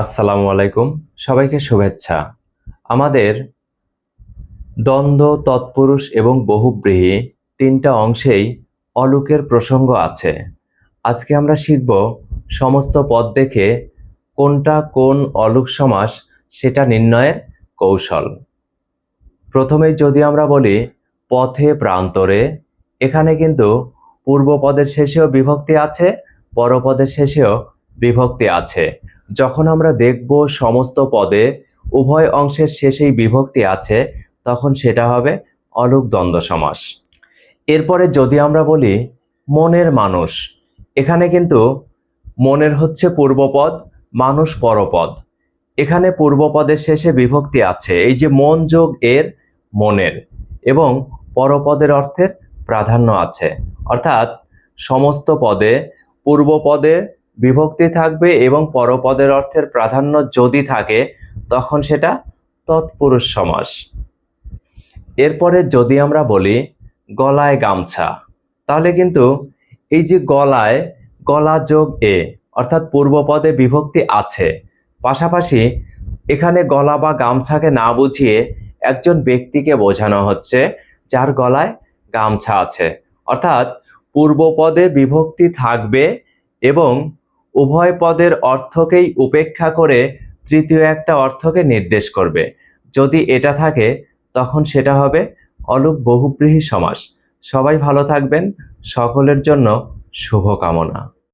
আসসালামু আলাইকুম, সবাইকে শুভেচ্ছা। আমাদের দ্বন্দ্ব, তৎপুরুষ এবং বহুব্রীহি তিনটা অংশেই অলুকের প্রসঙ্গ আছে। আজকে আমরা শিখব সমস্ত পদ দেখে কোনটা কোন অলুক সমাস সেটা নির্ণয়ের কৌশল। প্রথমেই যদি আমরা বলি পথে প্রান্তরে, এখানে কিন্তু পূর্বপদের শেষেও বিভক্তি আছে পরপদের শেষেও বিভক্তি আছে। যখন আমরা দেখব সমস্ত পদে উভয় অংশের শেষেই বিভক্তি আছে, তখন সেটা হবে অলুক দ্বন্দ্ব সমাস। এরপরে যদি আমরা বলি মনের মানুষ, এখানে কিন্তু মনের হচ্ছে পূর্বপদ, মানুষ পরপদ। এখানে পূর্বপদের শেষে বিভক্তি আছে, এই যে মন যোগ এর মনের এবং পরপদের অর্থের প্রাধান্য আছে। অর্থাৎ সমস্ত পদে পূর্বপদে বিভক্তি থাকবে এবং পরপদের অর্থের প্রাধান্য যদি থাকে, তখন সেটা তৎপুরুষ সমাস। এরপরে যদি আমরা বলি গলায় গামছা, তাহলে কিন্তু এই যে গলায়, গলা যোগ এ, অর্থাৎ পূর্বপদে বিভক্তি আছে। পাশাপাশি এখানে গলা বা গামছাকে না বুঝিয়ে একজন ব্যক্তিকে বোঝানো হচ্ছে যার গলায় গামছা আছে। অর্থাৎ পূর্বপদে বিভক্তি থাকবে এবং উভয় পদের অর্থকেই উপেক্ষা করে তৃতীয় একটা অর্থকে নির্দেশ করবে। যদি এটা থাকে, তখন সেটা হবে অলুক বহুব্রীহী সমাস। সবাই ভালো থাকবেন, সকলের জন্য শুভকামনা।